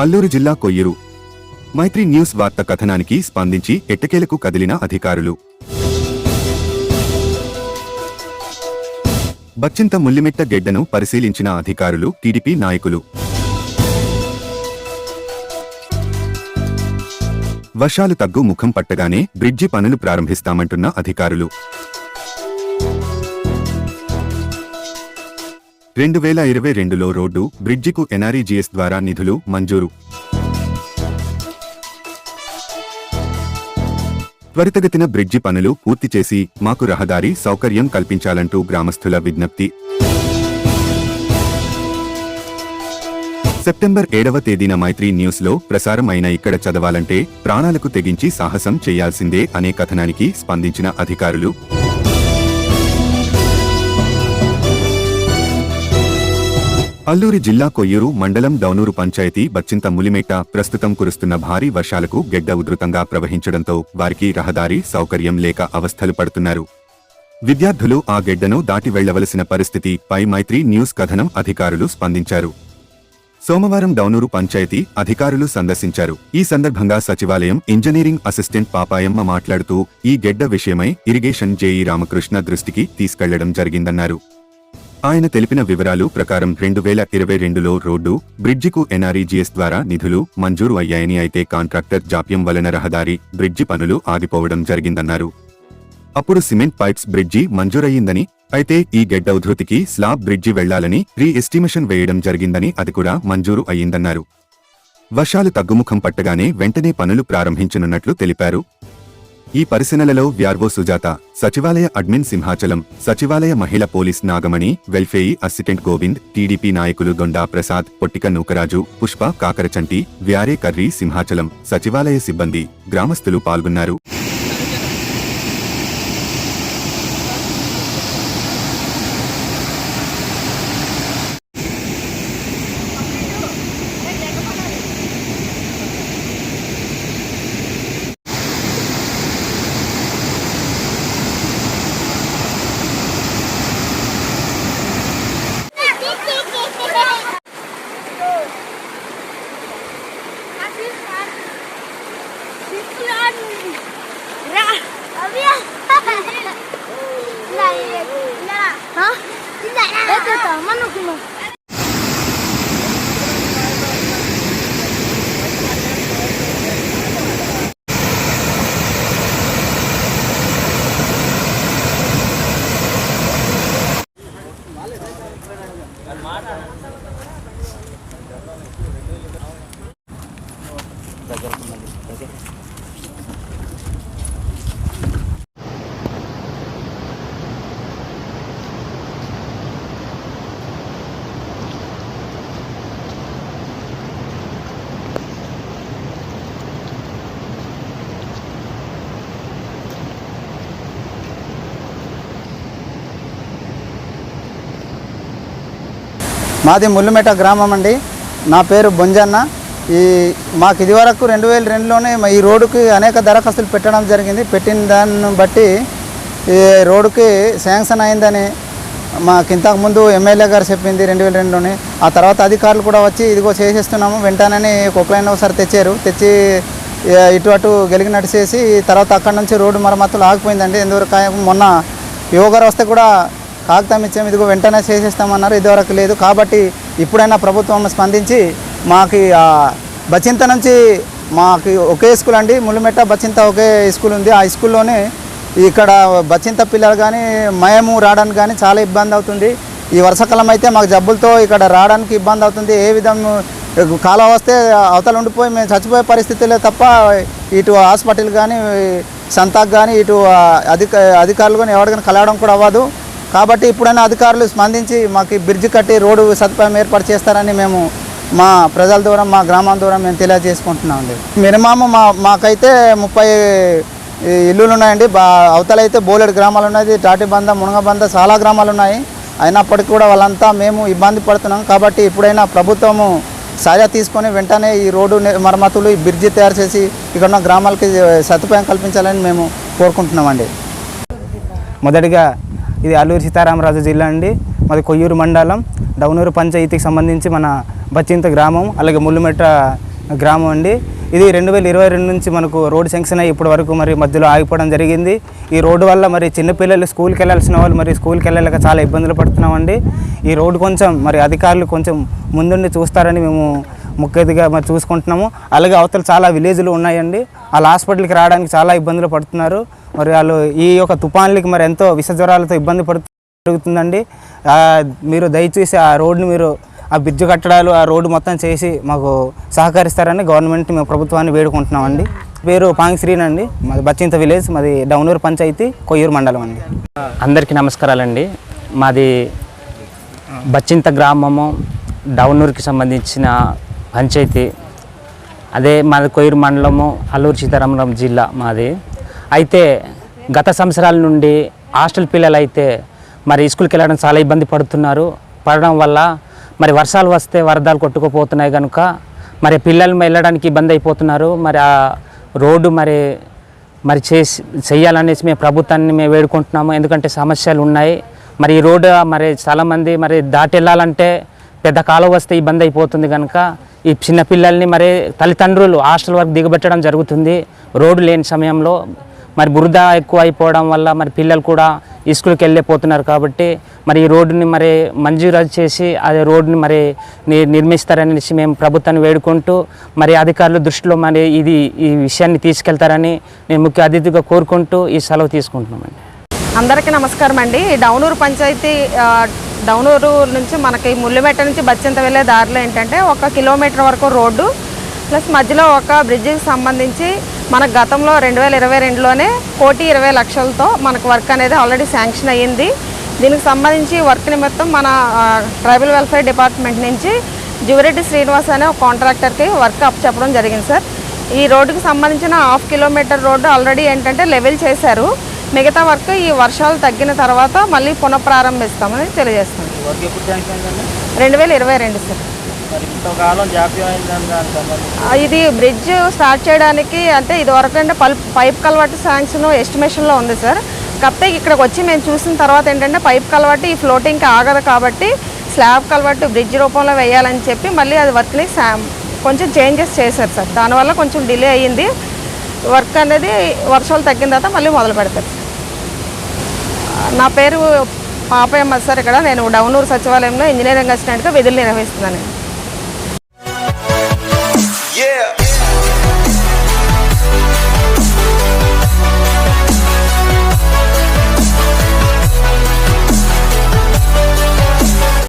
అల్లూరు జిల్లా కొయ్యూరు. మైత్రి న్యూస్ వార్త కథనానికి స్పందించి ఎట్టకేలకు కదిలిన అధికారులు. బచ్చింత ముల్లిమెట్ట గెడ్డను పరిశీలించిన అధికారులు టీడీపీ నాయకులు. వర్షాలు తగ్గు ముఖం పట్టగానే బ్రిడ్జి పనులు ప్రారంభిస్తామంటున్న అధికారులు. రెండు వేల ఇరవై రెండులో రోడ్డు బ్రిడ్జికు ఎన్ఆర్ఈజీఎస్ ద్వారా నిధులు మంజూరు. త్వరితగతిన బ్రిడ్జి పనులు పూర్తి చేసి మాకు రహదారి సౌకర్యం కల్పించాలంటూ గ్రామస్తుల విజ్ఞప్తి. సెప్టెంబర్ ఏడవ తేదీన మైత్రి న్యూస్లో ప్రసారం అయిన ఇక్కడ చదవాలంటే ప్రాణాలకు తెగించి సాహసం చేయాల్సిందే అనే కథనానికి స్పందించిన అధికారులు. అల్లూరి జిల్లా కొయ్యూరు మండలం డౌనూరు పంచాయతీ బచ్చింత ములిమేట ప్రస్తుతం కురుస్తున్న భారీ వర్షాలకు గెడ్డ ఉధృతంగా ప్రవహించడంతో వారికి రహదారి సౌకర్యం లేక అవస్థలు పడుతున్నారు. విద్యార్థులు ఆ గెడ్డను దాటి వెళ్ళవలసిన పరిస్థితి పై మైత్రి న్యూస్ కథనం అధికారులు స్పందించారు. సోమవారం డౌనూరు పంచాయతీ అధికారులు సందర్శించారు. ఈ సందర్భంగా సచివాలయం ఇంజనీరింగ్ అసిస్టెంట్ పాపాయమ్మ మాట్లాడుతూ ఈ గెడ్డ విషయమై ఇరిగేషన్ జేఈ రామకృష్ణ దృష్టికి తీసుకెళ్ళడం జరిగిందన్నారు. ఆయన తెలిపిన వివరాలు ప్రకారం రెండు వేల ఇరవై రెండులో రోడ్డు బ్రిడ్జికు ఎన్ఆర్ఈజీఎస్ ద్వారా నిధులు మంజూరు అయ్యాయని అయితే కాంట్రాక్టర్ జాప్యం వలన రహదారి బ్రిడ్జి పనులు ఆగిపోవడం జరిగిందన్నారు. అప్పుడు సిమెంట్ పైప్స్ బ్రిడ్జి మంజూరయ్యిందని అయితే ఈ గెడ్డ ఉధృతికి స్లాబ్ బ్రిడ్జి వెళ్ళాలని రీ ఎస్టిమేషన్ వేయడం జరిగిందని అది కూడా మంజూరు అయ్యిందన్నారు. వర్షాలు తగ్గుముఖం పట్టగానే వెంటనే పనులు ప్రారంభించనున్నట్లు తెలిపారు. ఈ పరిశీలనలో వ్యార్వో సుజాత సచివాలయ అడ్మిన్ సింహాచలం సచివాలయ మహిళ police Nagamani welfare assistant Govind TDP నాయకులు దొండా ప్రసాద్ పొట్టిక నూకరాజు పుష్ప కాకరచంటి వ్యారే కర్రీ సింహాచలం సచివాలయ సిబ్బంది గ్రామస్తులు పాల్గొన్నారు. దగ్గర మాది ముల్లుమేట గ్రామం అండి. నా పేరు బొంజన్న. ఈ మాకు ఇదివరకు రెండు వేల రెండులోనే మా ఈ రోడ్డుకి అనేక దరఖాస్తులు పెట్టడం జరిగింది. పెట్టిన దాన్ని బట్టి ఈ రోడ్డుకి శాంక్షన్ అయిందని మాకు ఇంతకుముందు ఎమ్మెల్యే గారు చెప్పింది రెండు వేల రెండులోనే. ఆ తర్వాత అధికారులు కూడా వచ్చి ఇదిగో చేసేస్తున్నాము వెంటనే కొక్లైన్ ఒకసారి తెచ్చారు. తెచ్చి ఇటు అటు గెలిగినట్టు చేసి తర్వాత అక్కడ నుంచి రోడ్డు మరమ్మతులు ఆగిపోయిందండి. ఎందువరకు మొన్న యువగారు వస్తే కూడా కాగితం ఇచ్చాము ఇదిగో వెంటనే చేసేస్తామన్నారు ఇదివరకు లేదు. కాబట్టి ఇప్పుడైనా ప్రభుత్వం స్పందించి మాకు బచింత నుంచి మాకు ఒకే స్కూల్ అండి. ముళ్ళమెట్ట బచింత ఒకే స్కూల్ ఉంది. ఆ స్కూల్లోనే ఇక్కడ బచింత పిల్లలు కానీ మయము రావడానికి కానీ చాలా ఇబ్బంది అవుతుంది. ఈ వర్షాకాలం అయితే మాకు జబ్బులతో ఇక్కడ రావడానికి ఇబ్బంది అవుతుంది. ఏ విధం కాలం వస్తే అవతల ఉండిపోయి మేము చచ్చిపోయే పరిస్థితులే తప్ప ఇటు హాస్పిటల్ కానీ సంతాక్ కానీ ఇటు అధిక అధికారులు కానీ ఎవరికైనా కలవడం కూడా అవ్వదు. కాబట్టి ఇప్పుడైనా అధికారులు స్పందించి మాకు బ్రిడ్జ్ కట్టి రోడ్డు సదుపాయం ఏర్పాటు చేస్తారని మేము మా ప్రజల ద్వారా మా గ్రామం ద్వారా మేము తెలియజేసుకుంటున్నామండి మినిమమ్ మా మాకైతే ముప్పై ఇల్లులు ఉన్నాయండి. బా అవతలైతే బోలెడు గ్రామాలు ఉన్నాయి. టాటిబంద మునగబంద చాలా గ్రామాలు ఉన్నాయి. అయినప్పటికీ కూడా వాళ్ళంతా మేము ఇబ్బంది పడుతున్నాం. కాబట్టి ఇప్పుడైనా ప్రభుత్వము చర్య తీసుకొని వెంటనే ఈ రోడ్డు మరమ్మతులు ఈ బ్రిడ్జి తయారు చేసి ఇక్కడ ఉన్న గ్రామాలకి సదుపాయం కల్పించాలని మేము కోరుకుంటున్నామండి మొదటిగా ఇది అల్లూరు సీతారామరాజు జిల్లా అండి. మాది కొయ్యూరు మండలం. డౌనూరు పంచాయతీకి సంబంధించి మన బచ్చింత గ్రామం అలాగే ముల్లుమెట్ట గ్రామం అండి. ఇది రెండు వేల ఇరవై రెండు నుంచి మనకు రోడ్డు శాంక్షన్ అయ్యి ఇప్పటి వరకు మరి మధ్యలో ఆగిపోవడం జరిగింది. ఈ రోడ్డు వల్ల మరి చిన్నపిల్లలు స్కూల్కి వెళ్ళాల్సిన వాళ్ళు మరి స్కూల్కి వెళ్ళలేక చాలా ఇబ్బందులు పడుతున్నామండి. ఈ రోడ్డు కొంచెం మరి అధికారులు కొంచెం ముందుండి చూస్తారని మేము ముఖ్యతిగా మరి చూసుకుంటున్నాము. అలాగే అవతల చాలా విలేజ్లు ఉన్నాయండి. వాళ్ళ హాస్పిటల్కి రావడానికి చాలా ఇబ్బందులు పడుతున్నారు. మరి వాళ్ళు ఈ యొక్క తుఫాన్లకి మరి ఎంతో విష జ్వరాలతో ఇబ్బంది పడుతు జరుగుతుందండి. మీరు దయచేసి ఆ రోడ్డుని మీరు ఆ బ్రిడ్జ్ కట్టడాలు ఆ రోడ్డు మొత్తం చేసి మాకు సహకరిస్తారని గవర్నమెంట్ మేము ప్రభుత్వాన్ని వేడుకుంటున్నామండి. పేరు పాంగ్ శ్రీన్ అండి. మాది బచ్చింత విలేజ్ మాది డౌనూరు పంచాయతీ కొయ్యూరు మండలం అండి. అందరికీ నమస్కారాలండి. మాది బచ్చింత గ్రామము డౌనూరుకి సంబంధించిన పంచాయతీ. అదే మాది కొయ్యూరు మండలము అల్లూరు సీతారామరావు జిల్లా మాది. అయితే గత సంవత్సరాల నుండి హాస్టల్ పిల్లలు అయితే మరి స్కూల్కి వెళ్ళడం చాలా ఇబ్బంది పడుతున్నారు. పడడం వల్ల మరి వర్షాలు వస్తే వరదలు కొట్టుకుపోతున్నాయి కనుక మరి పిల్లలు వెళ్ళడానికి ఇబ్బంది అయిపోతున్నారు. మరి ఆ రోడ్డు మరి మరి చేసి చెయ్యాలనేసి మేము ప్రభుత్వాన్ని మేము వేడుకుంటున్నాము. ఎందుకంటే సమస్యలు ఉన్నాయి. మరి ఈ రోడ్డు మరి చాలామంది మరి దాటి వెళ్ళాలంటే పెద్ద కాలువ వస్తే ఇబ్బంది అయిపోతుంది కనుక ఈ చిన్నపిల్లల్ని మరి తల్లిదండ్రులు హాస్టల్ వరకు దిగబెట్టడం జరుగుతుంది. రోడ్డు లేని సమయంలో మరి బురద ఎక్కువ అయిపోవడం వల్ల మరి పిల్లలు కూడా ఈ వెళ్ళిపోతున్నారు కాబట్టి మరి ఈ రోడ్డుని మరి మంజూరు చేసి అదే రోడ్డుని మరి నిర్మిస్తారనేసి మేము ప్రభుత్వాన్ని వేడుకుంటూ మరి అధికారుల దృష్టిలో మరి ఇది ఈ విషయాన్ని తీసుకెళ్తారని నేను ముఖ్య అతిథిగా కోరుకుంటూ ఈ సెలవు తీసుకుంటున్నామండి. అందరికీ నమస్కారం అండి. ఈ డౌనూరు పంచాయతీ డౌనూరు నుంచి మనకి ముళ్ళుమెట్ట నుంచి బచ్చింత వెళ్ళే దారిలో ఏంటంటే ఒక కిలోమీటర్ వరకు రోడ్డు ప్లస్ మధ్యలో ఒక బ్రిడ్జికి సంబంధించి మనకు గతంలో రెండు వేల ఇరవై రెండులోనే కోటి ఇరవై లక్షలతో మనకు వర్క్ అనేది ఆల్రెడీ శాంక్షన్ అయ్యింది. దీనికి సంబంధించి వర్క్ నిమిత్తం మన ట్రైబల్ వెల్ఫేర్ డిపార్ట్మెంట్ నుంచి జువిరెడ్డి శ్రీనివాస్ అనే ఒక కాంట్రాక్టర్కి వర్క్ అప్ చెప్పడం జరిగింది సార్. ఈ రోడ్డుకి సంబంధించిన హాఫ్ కిలోమీటర్ రోడ్డు ఆల్రెడీ ఏంటంటే లెవెల్ చేశారు. మిగతా వర్క్ ఈ వర్షాలు తగ్గిన తర్వాత మళ్ళీ పునఃప్రారంభిస్తామని తెలియజేస్తాం రెండు వేల ఇరవై రెండు సార్. ఇది బ్రిడ్జ్ స్టార్ట్ చేయడానికి అంటే ఇది వరకు అంటే పైప్ కలవాటి శాంక్షన్ ఎస్టిమేషన్లో ఉంది సార్. కాకపోతే ఇక్కడికి వచ్చి మేము చూసిన తర్వాత ఏంటంటే పైప్ కలవాటి ఈ ఫ్లోటింగ్కి ఆగదు కాబట్టి స్లాబ్ కలవాటి బ్రిడ్జ్ రూపంలో వేయాలని చెప్పి మళ్ళీ అది వర్క్ని కొంచెం చేంజెస్ చేశారు సార్. దానివల్ల కొంచెం డిలే అయ్యింది. వర్క్ అనేది వర్షాలు తగ్గిన తర్వాత మళ్ళీ మొదలు పెడతారు నా పేరు పాపయ్య సార్ ఇక్కడ నేను డౌనూరు సచివాలయంలో ఇంజనీరింగ్ అసిస్టెంట్గా విధులు నిర్వహిస్తున్నాను.